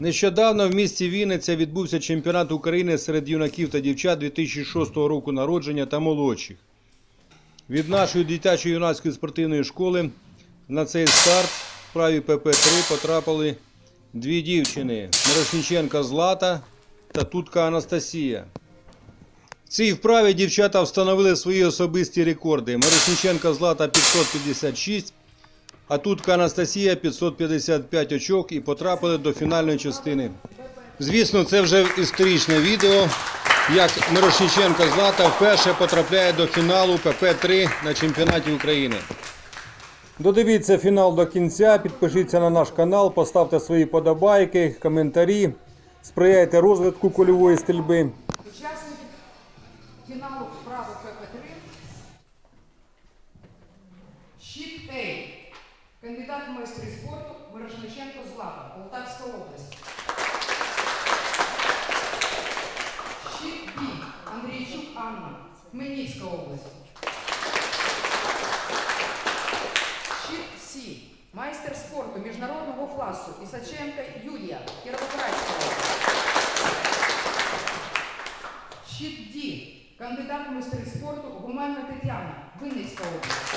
Нещодавно в місті Вінниця відбувся чемпіонат України серед юнаків та дівчат 2006 року народження та молодших. Від нашої дитячої юнацької спортивної школи на цей старт в праві ПП-3 потрапили дві дівчини Мирошниченка Злата та Тутка Анастасія. В цій вправі дівчата встановили свої особисті рекорди. Мирошниченка Злата 556, а Тутка Анастасія 555 очок і потрапили до фінальної частини. Звісно, це вже історичне відео, як Мирошниченко Злата вперше потрапляє до фіналу ПП-3 на чемпіонаті України. Додивіться фінал до кінця, підпишіться на наш канал, поставте свої подобайки, коментарі, сприяйте розвитку кульової стрільби. Учасники фіналу вправи ПП-3. Щит А. Кандидат в майстри спорту Мирошниченко Злата, Полтавська область. Щит Б. Андрійчук Анна, Хмельницька область. Щит С. Майстер спорту міжнародного класу Ісаченка Юлія, Кіровоградська область. Щит Д. Кандидат в майстри спорту Гуманна Тетяна, Винницька область.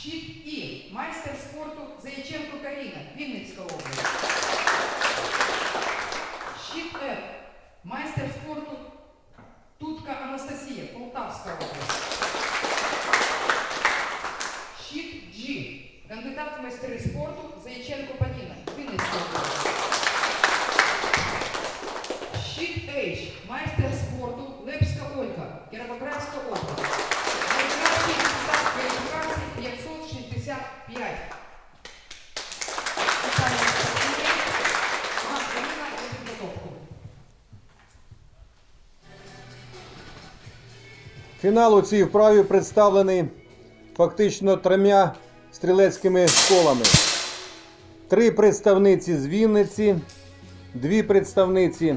Щит І. Майстер спорту Заяченко Каріна, Вінницька область. Щит Ф. Майстер спорту Тутка Анастасія, Полтавська область. Щит G. Кандидат в майстри спорту Заяченко Поліна, Вінницька область. Щит H. Майстер спорту Лепська Ольга, Кіровоградська область. Найкращий результат кваліфікації 565. Вітаю спортсменів. Вам хвилина на підготовку. Фінал у цій вправі представлений фактично трьома стрілецькими школами. Три представниці з Вінниці, дві представниці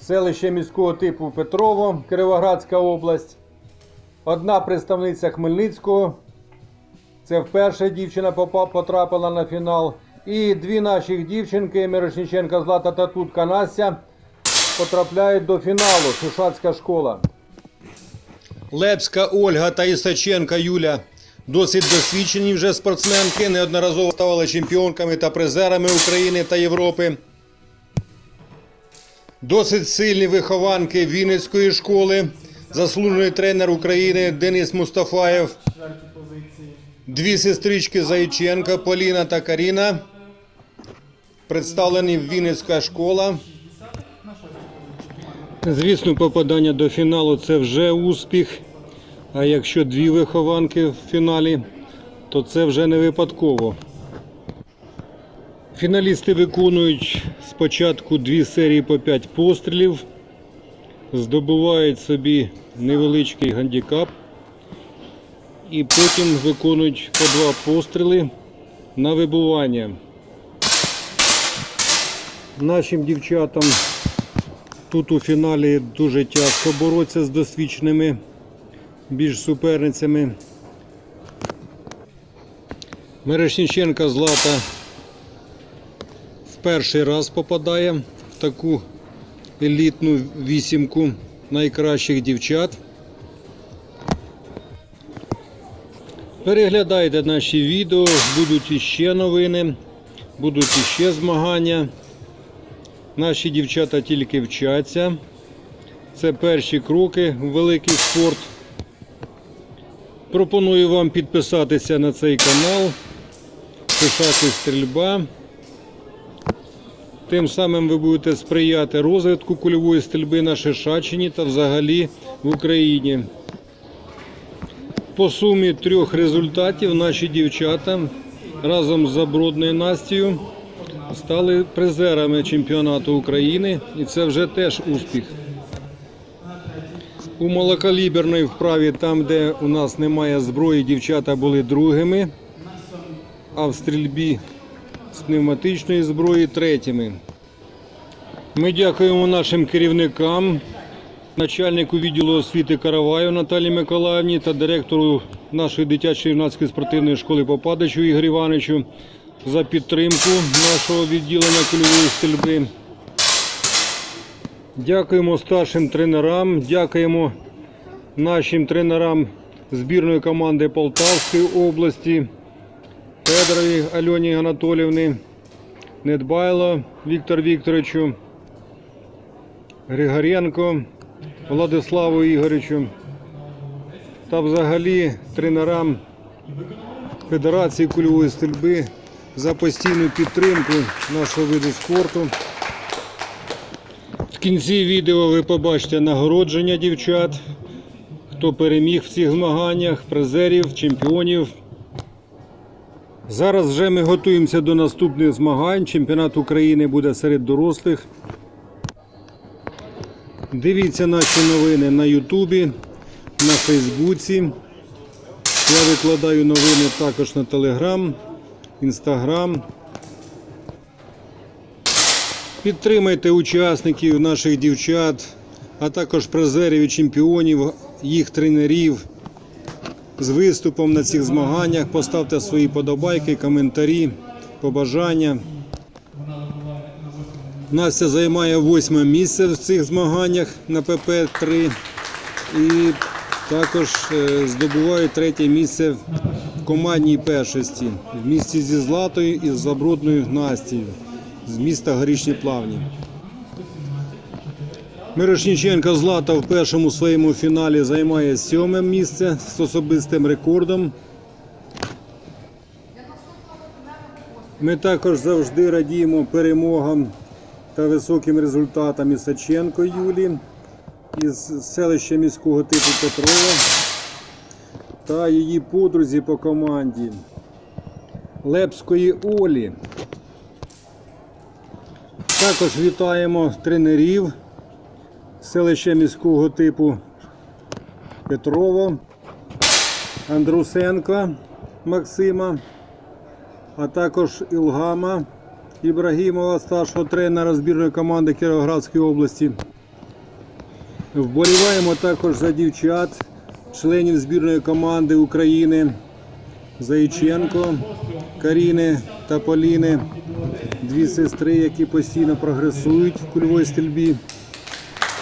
селища міського типу Петрово, Кировоградська область, одна представниця Хмельницького. Це вперше дівчина потрапила на фінал. І дві наших дівчинки Мирошниченка Злата та Тутка Настя потрапляють до фіналу. Шушацька школа. Лепська Ольга та Ісаченка Юля досить досвідчені вже спортсменки, неодноразово ставали чемпіонками та призерами України та Європи. Досить сильні вихованки Вінницької школи, заслужений тренер України Денис Мустафаєв. Дві сестрички Заяченка Поліна та Каріна. Представлені Вінницька школа. Звісно, попадання до фіналу це вже успіх. А якщо дві вихованки в фіналі, то це вже не випадково. Фіналісти виконують спочатку дві серії по 5 пострілів, здобувають собі невеличкий гандікап і потім виконують по два постріли на вибування. Нашим дівчатам Тут у фіналі дуже тяжко боротися з досвідченими більш суперницями. Мерешніченка Злата в перший раз попадає в таку елітну вісімку найкращих дівчат. Переглядайте наші відео, будуть іще новини, будуть іще змагання. Наші дівчата тільки вчаться. Це перші кроки в великий спорт. Пропоную вам підписатися на цей канал, писати стрільба. Тим самим ви будете сприяти розвитку кульової стрільби на Шишаччині та взагалі в Україні. По сумі трьох результатів наші дівчата разом з Забродною Настю стали призерами чемпіонату України, і це вже теж успіх. У малокаліберної вправі, там, де у нас немає зброї, дівчата були другими, а в стрільбі з пневматичної зброї третіми. Ми дякуємо нашим керівникам, начальнику відділу освіти Караваю Наталії Миколаївні та директору нашої дитячої юнацької спортивної школи Попадичу Ігорю Івановичу за підтримку нашого відділення кульової стрільби. Дякуємо старшим тренерам, дякуємо нашим тренерам збірної команди Полтавської області, Федорові Альоні Анатолівни, Недбайло Віктор Вікторовичу, Григоренко Владиславу Ігоревичу та взагалі тренерам Федерації кульової стрільби за постійну підтримку нашого виду спорту. В кінці відео ви побачите нагородження дівчат, хто переміг в цих змаганнях, призерів, чемпіонів. Зараз вже ми готуємося до наступних змагань. Чемпіонат України буде серед дорослих. Дивіться наші новини на Ютубі, на Фейсбуці. Я викладаю новини також на Телеграм, Інстаграм. Підтримайте учасників наших дівчат, а також призерів і чемпіонів, їх тренерів з виступом на цих змаганнях. Поставте свої подобайки, коментарі, побажання. Настя займає восьме місце в цих змаганнях на ПП-3 і також е, здобуває третє місце командній першості в місті зі Златою і Забрудною Настією з міста Горішні Плавні. Мирошніченко Злата в першому своєму фіналі займає сьоме місце з особистим рекордом. Ми також завжди радіємо перемогам та високим результатам Ісаченко Юлі із селища міського типу Петрова та її подрузі по команді Лепської Олі. Також вітаємо тренерів селища міського типу Петрово, Андрусенка Максима, а також Ілгама Ібрагімова, старшого тренера збірної команди Кіровоградської області. Вболіваємо також за дівчат, членів збірної команди України Заїченко, Каріни та Поліни, дві сестри, які постійно прогресують в кульовій стрільбі,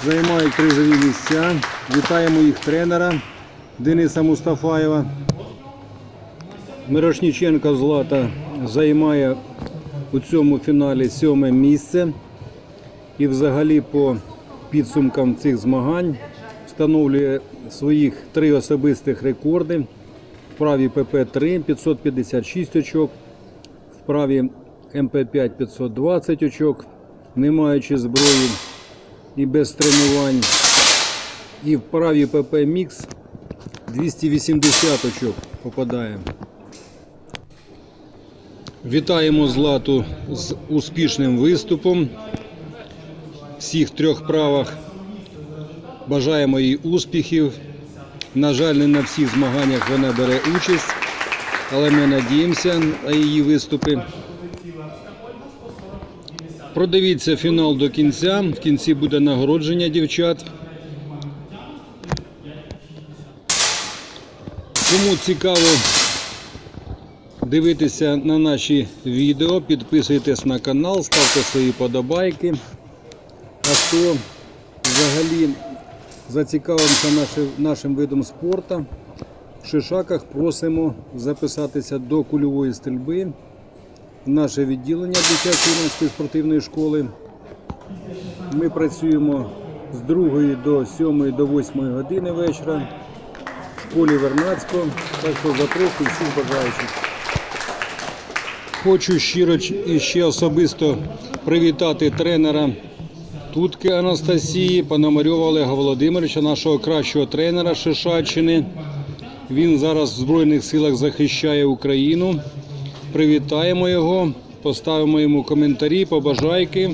займають призові місця. Вітаємо їх тренера Дениса Мустафаєва. Мирошніченко Злата займає у цьому фіналі сьоме місце. І взагалі по підсумкам цих змагань встановлює своїх три особистих рекорди. В праві ПП-3 556 очок, в праві МП-5 520 очок, не маючи зброї і без тренувань. І в праві ПП Мікс 280 очок попадає. Вітаємо Злату з успішним виступом. Всіх трьох правах. Бажаємо їй успіхів. На жаль, не на всіх змаганнях вона бере участь, але ми надіємося на її виступи. Продивіться фінал до кінця. В кінці буде нагородження дівчат. Кому цікаво дивитися на наші відео, підписуйтесь на канал, ставте свої подобайки. А хто взагалі зацікавився нашим, нашим видом спорту, в Шишаках просимо записатися до кульової стрільби в наше відділення дитячої спортивної школи. Ми працюємо з 2 до 7 до 8 години вечора в школі Вернацького. Так що запрошую всіх бажаючих. Хочу щиро і ще особисто привітати тренера Тутки Анастасії, Пономарьова Олега Володимировича, нашого кращого тренера Шишаччини. Він зараз в Збройних силах захищає Україну. Привітаємо його, поставимо йому коментарі, побажайки.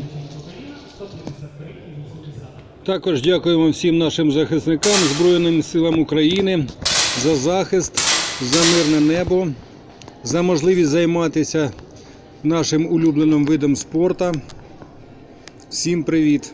Також дякуємо всім нашим захисникам Збройним силам України за захист, за мирне небо, за можливість займатися нашим улюбленим видом спорту. Всім привіт!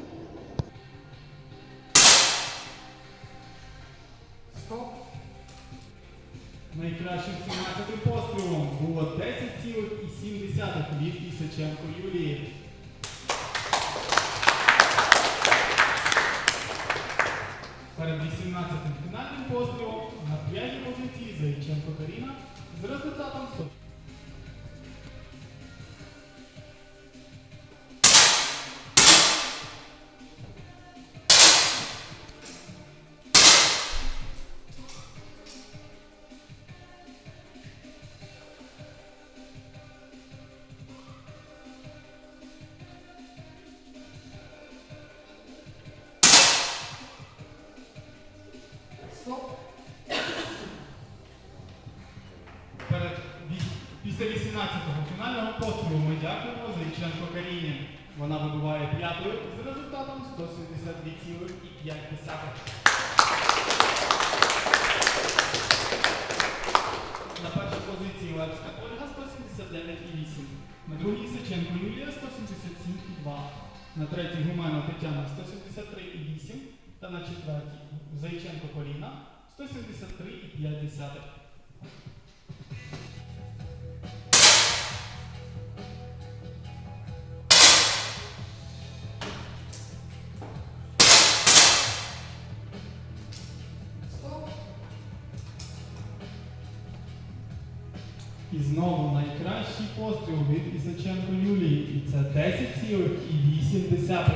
17-го фінального пострілу ми дякуємо Зайченко Каріні. Вона вибуває п'ятою з результатом 172,5. На першій позиції Левська Ольга 179,8. На другій Сеченко Юлія 177,2. На третій Гумена Тетяна 173,8. Та на четвертій Зайченко Коліна 173,5. І знову найкращий постріл від Ісаченко Юлії. І це 10,8.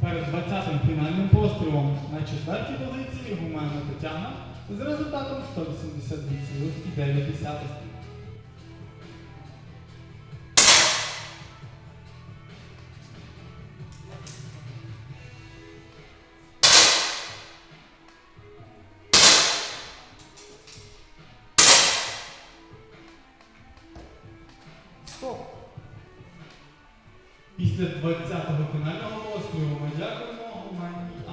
Перед 20-м фінальним пострілом на четвертій позиції Гумена Тетяна з результатом 182,9. Після 20-го фінального пострілу ми дякуємо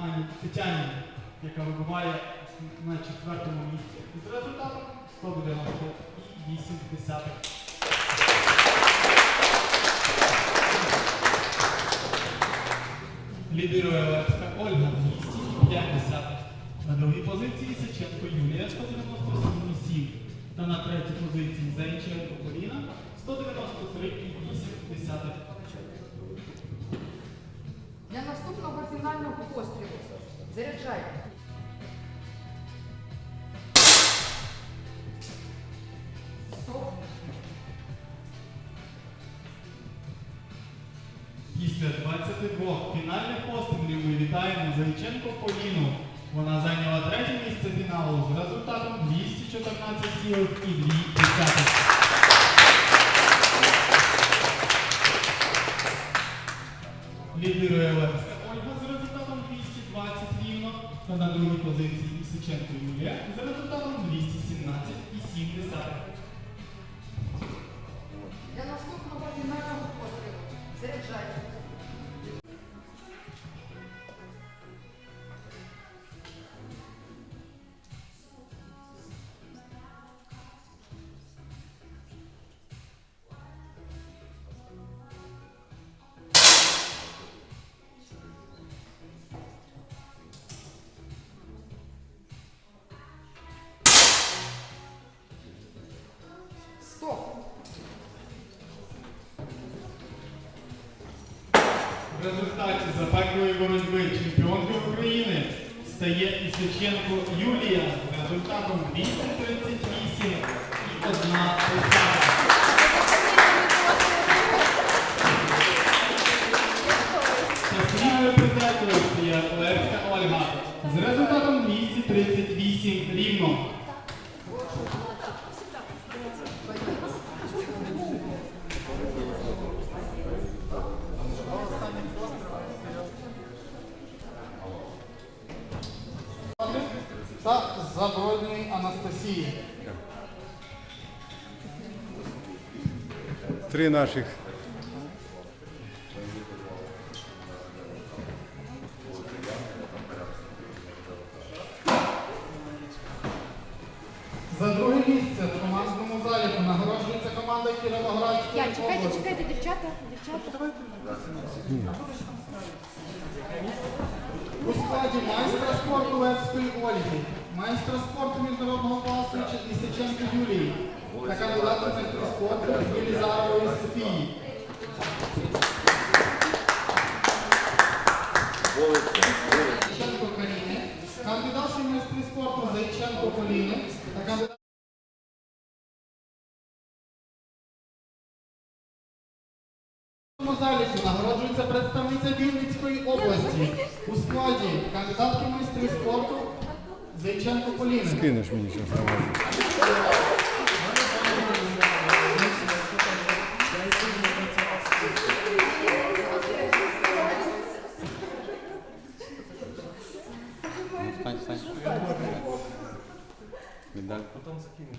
Ані Тетяні, яка вибиває на четвертому місці з результатом 198. Лідирує Лепська Ольга 250. На другій позиції Сиченко Юлія 197,7. Та на третій позиції Заїченко Поліна 193,8. Наступного фінального пострілу заряджайте. Стоп. Після 22 фінальних пострілів ми вітаємо Зайченко Поліну. Вона зайняла третє місце фіналу з результатом 214,2. Та на другій позиції Сиченко Юлія за результатом 217,7. В результаті запеклої боротьби чемпіонки України стає Ісиченко Юлія з результатом 238 і 1 десята. Щасливою призеркою стає Левська Ольга з результатом 238 рівно. Забродній Анастасії. Три наших За друге місце в командному заліку нагороджується команда Кіровоградської Я, чекайте, області. чекайте, дівчата, дівчата. У складі майстра спорту Левської Ольги майстра спорту міжнародного класу Лісиченко Юлії та кандидата в майстри спорту Єлізарової Софії. Зайченко майстри спорту Зайченко Поліни. Та кандидат заліку нагороджується представниця Вінницької області. У складі кандидатки майстри спорту Зайченко Поліни. Кинеш мені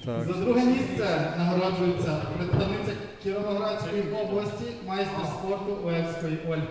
зараз. За друге місце нагороджується представниця Кіровоградської області, майстер спорту Оевської Ольги.